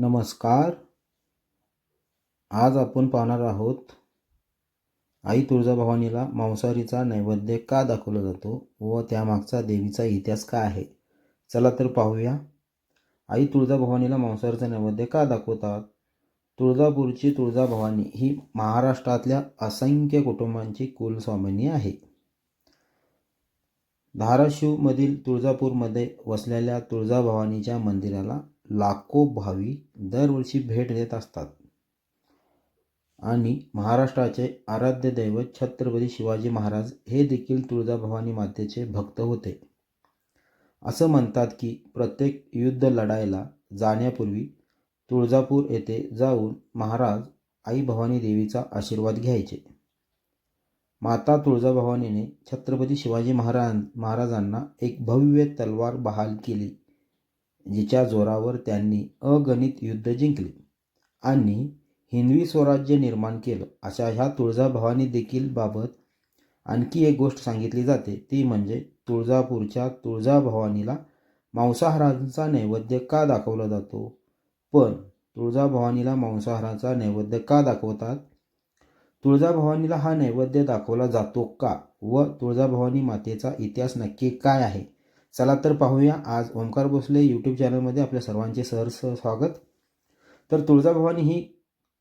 नमस्कार. आज आपण पाहणार आहोत आई तुळजाभवानीला मांसाहारीचा नैवेद्य का दाखवला जातो व त्यामागचा देवीचा इतिहास काय आहे? चला तर पाहूया. आई तुळजाभवानीला मांसाहारीचा नैवेद्य का दाखवतात? तुळजापूरची तुळजाभवानी ही महाराष्ट्रातल्या असंख्य कुटुंबांची कुलस्वामिनी आहे. धाराशिवमधील तुळजापूरमध्ये वसलेल्या तुळजाभवानीच्या मंदिराला लाखो भाविक दरवर्षी भेट देत असतात. आणि महाराष्ट्राचे आराध्य दैवत छत्रपती शिवाजी महाराज हे देखील तुळजाभवानी मातेचे भक्त होते. असं म्हणतात की प्रत्येक युद्ध लढायला जाण्यापूर्वी तुळजापूर येथे जाऊन महाराज आई भवानी देवीचा आशीर्वाद घ्यायचे. माता तुळजाभवानीने छत्रपती शिवाजी महाराज महाराजांना एक भव्य तलवार बहाल केली. जिच्या जोरावर त्यांनी अगणित युद्ध जिंकली आणि हिंदवी स्वराज्य निर्माण केलं. अशा ह्या तुळजाभवानी देखील बाबत आणखी एक गोष्ट सांगितली जाते. ती म्हणजे तुळजापूरच्या तुळजाभवानीला मांसाहारांचा नैवेद्य का दाखवला जातो? पण तुळजाभवानीला मांसाहाराचा नैवेद्य का दाखवतात? तुळजाभवानीला हा नैवेद्य दाखवला जातो का? व तुळजाभवानी मातेचा इतिहास नक्की काय आहे? चला तर पाहूया. आज ओंकार भोसले यूट्यूब चॅनलमध्ये आपल्या सर्वांचे सहर्ष स्वागत. तर तुळजाभवानी ही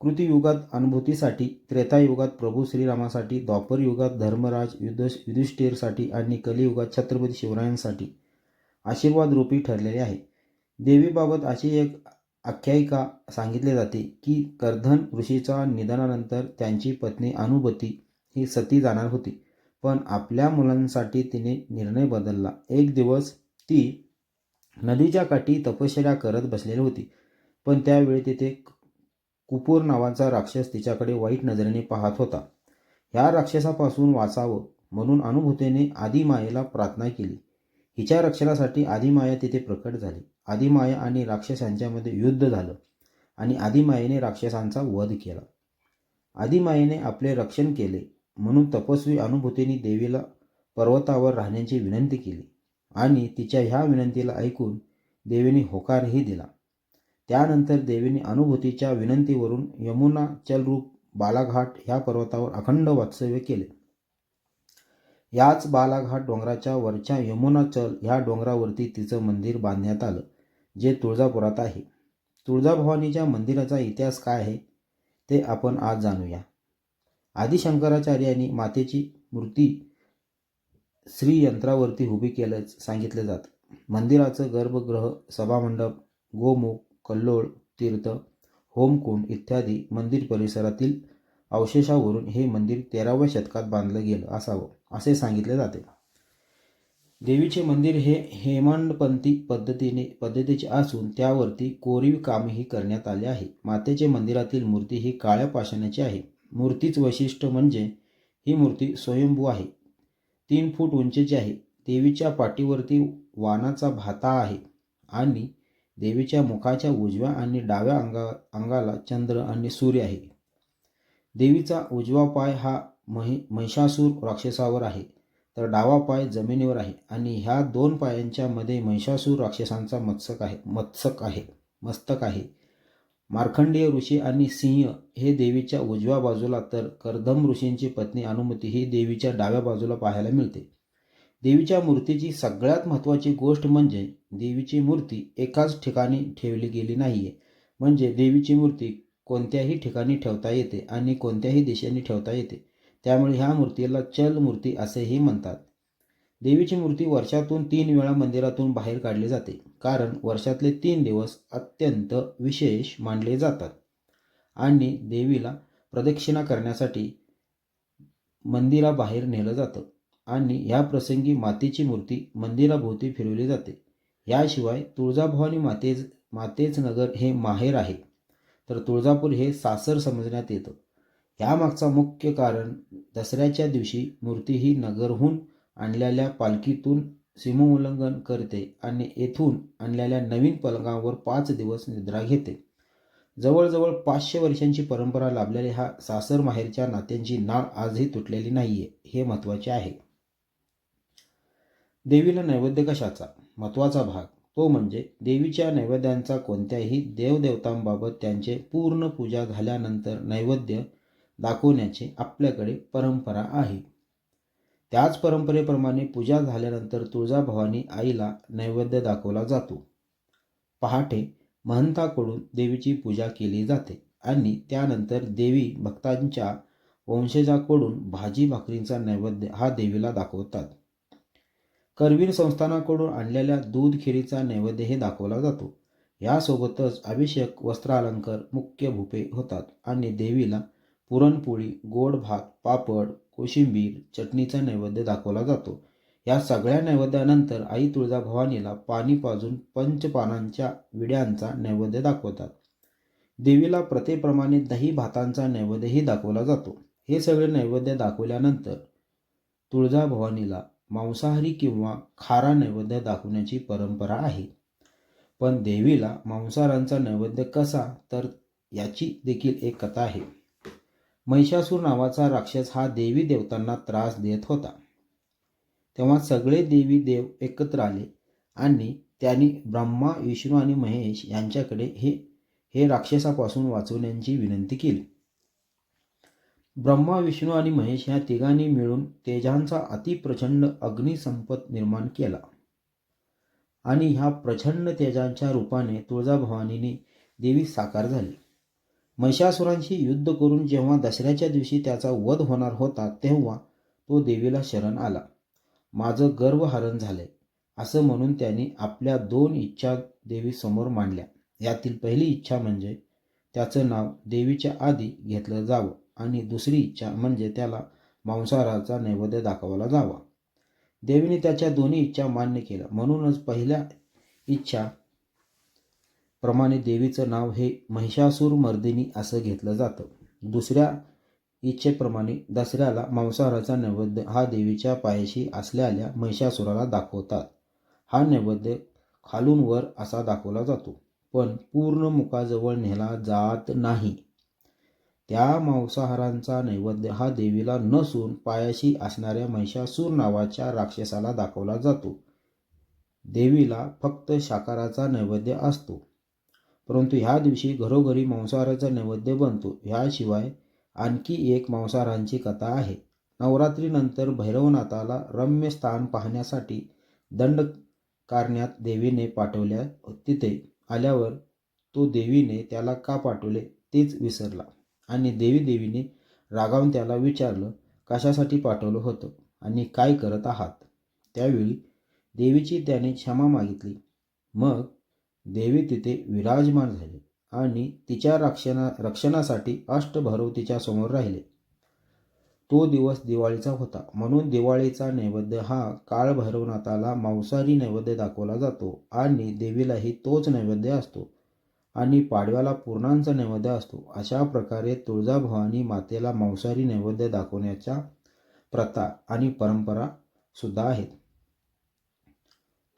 कृतियुगात अनुभूतीसाठी त्रेतायुगात प्रभू श्रीरामासाठी द्वापर युगात धर्मराज युद्ध युधिष्ठिरसाठी आणि कलियुगात छत्रपती शिवरायांसाठी आशीर्वाद रूपी ठरलेले आहे. देवीबाबत अशी एक आख्यायिका सांगितली जाते की कर्धन ऋषीच्या निधनानंतर त्यांची पत्नी अनुभूती ही सती जाणार होती. पण आपल्या मुलांसाठी तिने निर्णय बदलला. एक दिवस ती नदीच्या काठी तपश्चर्या करत बसलेली होती. पण त्यावेळी तिथे कुपूर नावाचा राक्षस तिच्याकडे वाईट नजरेने पाहत होता. ह्या राक्षसापासून वाचावं म्हणून अनुभूतीने आदिमायेला प्रार्थना केली. हिच्या रक्षणासाठी आदिमाया तिथे प्रकट झाली. आदिमाया आणि राक्षस यांच्यामध्ये युद्ध झालं आणि आदिमायेने राक्षसांचा वध केला. आदिमायेने आपले रक्षण केले. म्हणून तपस्वी अनुभूतीने देवीला पर्वतावर राहण्याची विनंती केली आणि तिच्या ह्या विनंतीला ऐकून देवीने होकारही दिला. त्यानंतर देवीने अनुभूतीच्या विनंतीवरून यमुना चलरूप बालाघाट ह्या पर्वतावर अखंड वास्तव्य केले. याच बालाघाट डोंगराच्या वरच्या यमुनाचल ह्या डोंगरावरती तिचं मंदिर बांधण्यात आलं जे तुळजापुरात आहे. तुळजाभवानीच्या मंदिराचा इतिहास काय आहे ते आपण आज जाणूया. आदिशंकराचार्यांनी मातेची मूर्ती श्री यंत्रावरती उभी केल्याच सांगितले जात. मंदिराचं गर्भगृह सभामंडप गोमुख कल्लोळ तीर्थ होमकुंड इत्यादी मंदिर परिसरातील अवशेषावरून हे मंदिर तेराव्या शतकात बांधलं गेलं असावं असे सांगितले जाते. देवीचे मंदिर हे हेमांडपंथी पद्धतीने पद्धतीचे असून त्यावरती कोरीव कामही करण्यात आले आहे. मातेचे मंदिरातील मूर्ती ही काळ्या पाषाणाची आहे. मूर्तीच वैशिष्ट्य म्हणजे ही मूर्ती स्वयंभू आहे. तीन फूट उंचीची आहे. देवीच्या पाठीवरती वानाचा भाता आहे आणि देवीच्या मुखाच्या उजव्या आणि डाव्या अंगा अंगाला चंद्र आणि सूर्य आहे. देवीचा उजवा पाय हा महि महिषासूर राक्षसावर आहे. तर डावा पाय जमिनीवर आहे आणि ह्या दोन पायांच्या मध्ये महिषासूर राक्षसांचा मत्सक आहे मत्सक आहे मस्तक आहे. मार्खंडीय ऋषी आणि सिंह हे देवीच्या उजव्या बाजूला तर कर्दम ऋषींची पत्नी अनुमती ही देवीच्या डाव्या बाजूला पाहायला मिळते. देवीच्या मूर्तीची सगळ्यात महत्त्वाची गोष्ट म्हणजे देवीची मूर्ती एकाच ठिकाणी ठेवली गेली नाही आहे म्हणजे देवीची मूर्ती कोणत्याही ठिकाणी ठेवता येते आणि कोणत्याही दिशेने ठेवता येते. त्यामुळे ह्या मूर्तीला चल मूर्ती असेही म्हणतात. देवीची मूर्ती वर्षातून तीन वेळा मंदिरातून बाहेर काढली जाते. कारण वर्षातले तीन दिवस अत्यंत विशेष मानले जातात. आणि देवीला प्रदक्षिणा करण्यासाठी मंदिराबाहेर नेलं जातं. आणि ह्या प्रसंगी मातेची मूर्ती मंदिराभोवती फिरवली जाते. याशिवाय तुळजाभवानी मातेज मातेच नगर हे माहेर आहे. तर तुळजापूर हे सासर समजण्यात येतं. यामागचा मुख्य कारण दसऱ्याच्या दिवशी मूर्ती ही नगरहून आणलेल्या पालखीतून सीमोल्लंघन करते आणि येथून आणलेल्या नवीन पलंगावर पाच दिवस निद्रा घेते. जवळजवळ पाचशे वर्षांची परंपरा लाभलेल्या हा सासर माहेरच्या नात्यांची नाळ आजही तुटलेली नाहीये हे महत्त्वाचे आहे. देवीला नैवेद्य कशाचा? महत्त्वाचा भाग. तो म्हणजे देवीच्या नैवेद्यांचा कोणत्याही देवदेवतांबाबत त्यांचे पूर्ण पूजा झाल्यानंतर नैवेद्य दाखवण्याची आपल्याकडे परंपरा आहे. त्याच परंपरेप्रमाणे पूजा झाल्यानंतर तुळजाभवानी आईला नैवेद्य दाखवला जातो. पहाटे महंताकडून देवीची पूजा केली जाते आणि त्यानंतर देवी भक्तांच्या वंशजाकडून भाजी भाकरींचा नैवेद्य हा देवीला दाखवतात. करवीर संस्थानाकडून आणलेल्या दूध खिरीचा नैवेद्य हे दाखवला जातो. यासोबतच अभिषेक वस्त्रालंकार मुख्य भूपे होतात आणि देवीला पुरणपोळी गोड भात पापड कोशिंबीर चटणीचा नैवेद्य दाखवला जातो. या सगळ्या नैवेद्यानंतर आई तुळजाभवानीला पाणी पाजून पंचपानांच्या विड्यांचा नैवेद्य दाखवतात. देवीला प्रथेप्रमाणे दही भातांचा नैवेद्यही दाखवला जातो. हे सगळे नैवेद्य दाखवल्यानंतर तुळजाभवानीला मांसाहारी किंवा खारा नैवेद्य दाखवण्याची परंपरा आहे. पण देवीला मांसाहारांचा नैवेद्य कसा? तर याची देखील एक कथा आहे. महिषासूर नावाचा राक्षस हा देवी देवतांना त्रास देत होता. तेव्हा सगळे देवी देव एकत्र आले आणि त्यांनी ब्रह्मा विष्णू आणि महेश यांच्याकडे हे हे राक्षसापासून वाचवण्याची विनंती केली. ब्रह्मा विष्णू आणि महेश ह्या तिघांनी मिळून तेजांचा अतिप्रचंड अग्निसंपत निर्माण केला. आणि ह्या प्रचंड तेजांच्या रूपाने तुळजाभवानीने देवी साकार झाली. महिषासुरांशी युद्ध करून जेव्हा दसऱ्याच्या दिवशी त्याचा वध होणार होता तेव्हा तो देवीला शरण आला. माझं गर्वहरण झालंय असं म्हणून त्यांनी आपल्या दोन इच्छा देवीसमोर मांडल्या. यातील पहिली इच्छा म्हणजे त्याचं नाव देवीच्या आधी घेतलं जावं आणि दुसरी इच्छा म्हणजे त्याला मांसाहाराचा नैवेद्य दाखवला जावा. देवीने त्याच्या दोन्ही इच्छा मान्य केल्या. म्हणूनच पहिल्या इच्छा प्रमाणे देवीचं नाव हे महिषासूर मर्दिनी असं घेतलं जातं. दुसऱ्या इच्छेप्रमाणे दसऱ्याला मांसाहाराचा नैवेद्य हा देवीच्या पायाशी असलेल्या महिषासुराला दाखवतात. हा नैवेद्य खालून वर असा दाखवला जातो. पण पूर्ण मुखाजवळ नेला जात नाही. त्या मांसाहारांचा नैवेद्य हा देवीला नसून पायाशी असणाऱ्या महिषासूर नावाच्या राक्षसाला दाखवला जातो. देवीला फक्त शाकाराचा नैवेद्य असतो. परंतु ह्या दिवशी घरोघरी मांसाहाराचा नैवेद्य बनतो. ह्याशिवाय आणखी एक मांसाहारांची कथा आहे. नवरात्रीनंतर भैरवनाथाला रम्य स्थान पाहण्यासाठी दंड कारण्यात देवीने पाठवल्या तिथे आल्यावर तो देवीने त्याला का पाठवले तेच विसरला आणि देवी देवीने रागावून त्याला विचारलं कशासाठी पाठवलं होतं आणि काय करत आहात? त्यावेळी देवीची त्याने क्षमा मागितली. मग देवी तिथे विराजमान झाली आणि तिच्या रक्षणा रक्षणासाठी अष्टभैरव तिच्या समोर राहिले. तो दिवस दिवाळीचा होता. म्हणून दिवाळीचा नैवेद्य हा काळभैरवनाथाला मांसाहारी नैवेद्य दाखवला जातो आणि देवीलाही तोच नैवेद्य असतो आणि पाडव्याला पूर्णांचा नैवेद्य असतो. अशा प्रकारे तुळजाभवानी मातेला मांसाहारी नैवेद्य दाखवण्याच्या प्रथा आणि परंपरा सुद्धा आहेत.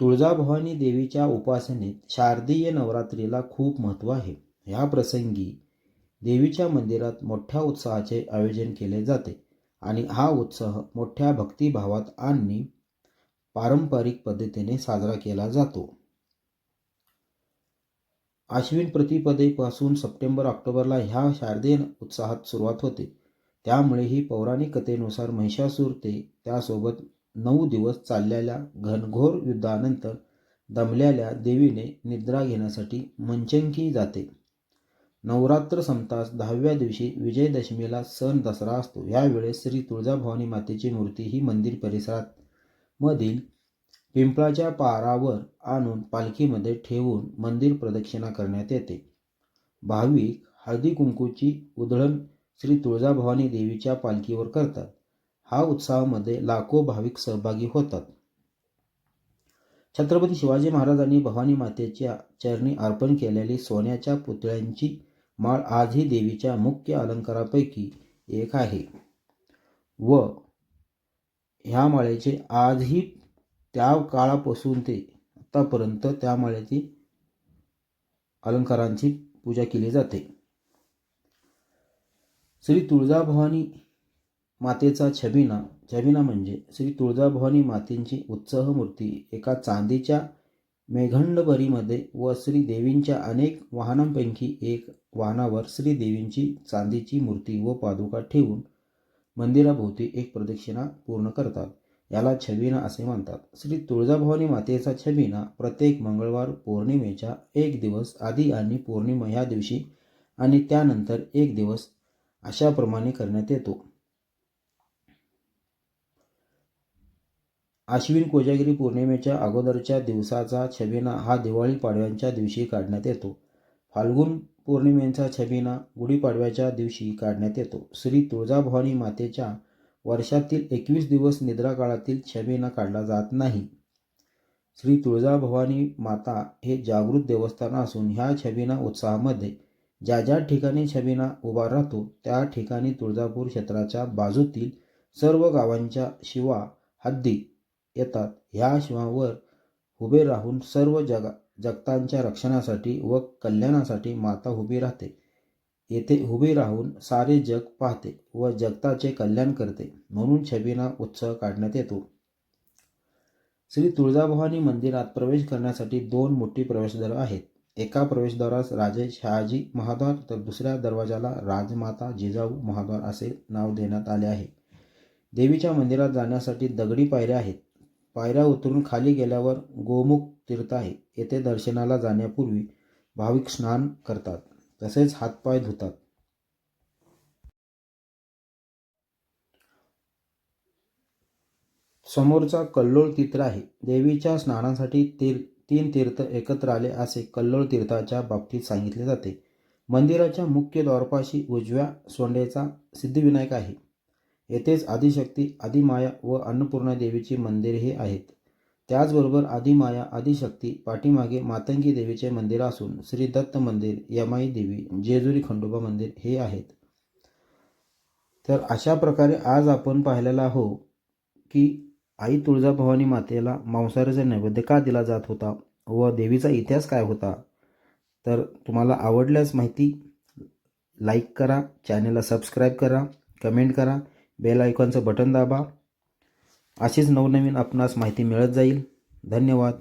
तुळजाभवानी देवीच्या उपासनेत शारदीय नवरात्रीला खूप महत्त्व आहे. ह्या प्रसंगी देवीच्या मंदिरात मोठ्या उत्साहाचे आयोजन केले जाते आणि हा उत्सव मोठ्या भक्तिभावात आणि पारंपरिक पद्धतीने साजरा केला जातो. आश्विन प्रतिपदेपासून सप्टेंबर ऑक्टोबरला ह्या शारदीय उत्साहात सुरुवात होते. त्यामुळे ही पौराणिक कथेनुसार महिषासूर ते त्यासोबत नऊ दिवस चाललेल्या घनघोर युद्धानंतर दमलेल्या देवीने निद्रा घेण्यासाठी मंचंकी जाते. नवरात्र संपताच दहाव्या दिवशी विजयदशमीला सण दसरा असतो. यावेळेस श्री तुळजाभवानी मातेची मूर्ती ही मंदिर परिसरात मधील पिंपळाच्या पारावर आणून पालखीमध्ये ठेवून मंदिर प्रदक्षिणा करण्यात येते. भाविक हळदी कुंकूची उधळण श्री तुळजाभवानी देवीच्या पालखीवर करतात. हा उत्सवामध्ये लाखो भाविक सहभागी होतात. छत्रपती शिवाजी महाराजांनी भवानी मातेच्या चरणी अर्पण केलेली सोन्याच्या पुतळ्यांची माळ आजही देवीच्या मुख्य अलंकारापैकी एक आहे. व ह्या माळेचे आजही त्या काळापासून ते आतापर्यंत त्या माळेची अलंकारांची पूजा केली जाते. श्री तुळजाभवानी मातेचा छबिना. छबिना म्हणजे श्री तुळजाभवानी मातेंची उत्सह मूर्ती एका चांदीच्या मेघंडबरीमध्ये व श्रीदेवींच्या अनेक वाहनांपैकी एक वाहनावर श्रीदेवींची चांदीची मूर्ती व पादुका ठेवून मंदिराभोवती एक प्रदक्षिणा पूर्ण करतात. याला छबिना असे म्हणतात. श्री तुळजाभवानी मातेचा छबिना प्रत्येक मंगळवार पौर्णिमेच्या एक दिवस आधी आणि पौर्णिमा ह्या दिवशी आणि त्यानंतर एक दिवस अशाप्रमाणे करण्यात येतो. आश्विन कोजागिरी पौर्णिमेच्या अगोदरच्या दिवसाचा छबिना हा दिवाळी पाडव्यांच्या दिवशी काढण्यात येतो. फाल्गुन पौर्णिमेचा छबिना गुढीपाडव्याच्या दिवशी काढण्यात येतो. श्री तुळजाभवानी मातेच्या वर्षातील एकवीस दिवस निद्रा काळातील छबिना काढला जात नाही. श्री तुळजाभवानी माता हे जागृत देवस्थान असून ह्या छबिना उत्साहामध्ये ज्या ज्या ठिकाणी छबिना उभा राहतो त्या ठिकाणी तुळजापूर क्षेत्राच्या बाजूतील सर्व गावांच्या शिवा हद्दी येतात. ह्या शिवावर उभे राहून सर्व जगा जगतांच्या रक्षणासाठी व कल्याणासाठी माता उभी राहते. येथे उभी राहून सारे जग पाहते व जगताचे कल्याण करते म्हणून छबिना उत्सव काढण्यात येतो. श्री तुळजाभवानी मंदिरात प्रवेश करण्यासाठी दोन मोठी प्रवेशद्वार आहेत. एका प्रवेशद्वारास राजे शहाजी महाद्वार तर दुसऱ्या दरवाजाला राजमाता जिजाऊ महाद्वार असे नाव देण्यात आले आहे. देवीच्या मंदिरात जाण्यासाठी दगडी पायऱ्या आहेत. पायऱ्या उतरून खाली गेल्यावर गोमुख तीर्थ आहे. येथे दर्शनाला जाण्यापूर्वी भाविक स्नान करतात. तसेच हातपाय धुतात. समोरचा कल्लोळ तीर्थ आहे. देवीच्या स्नानासाठी तीर तीन तीर्थ एकत्र आले असे कल्लोळ तीर्थाच्या बाबतीत सांगितले जाते. मंदिराच्या मुख्य द्वारपाशी उजव्या सोंडेचा सिद्धिविनायक आहे. येथेच आदिशक्ती आदिमाया व अन्नपूर्णा देवीची मंदिर हे आहेत. त्याचबरोबर आदिमाया आदिशक्ती पाठीमागे मातंगी देवीचे मंदिर असून श्री दत्त मंदिर यमाई देवी जेजुरी खंडोबा मंदिर हे आहेत. तर अशा प्रकारे आज आपण पाहिलेला आहो की आई तुळजाभवानी मातेला मांसाहाराचा नैवेद्य का दिला जात होता व देवीचा इतिहास काय होता? तर तुम्हाला आवडल्यास माहिती लाईक करा चॅनलला सबस्क्राईब करा कमेंट करा. बेल आयकॉनचं बटन दाबा. अशीच नवनवीन आपणास माहिती मिळत जाईल. धन्यवाद.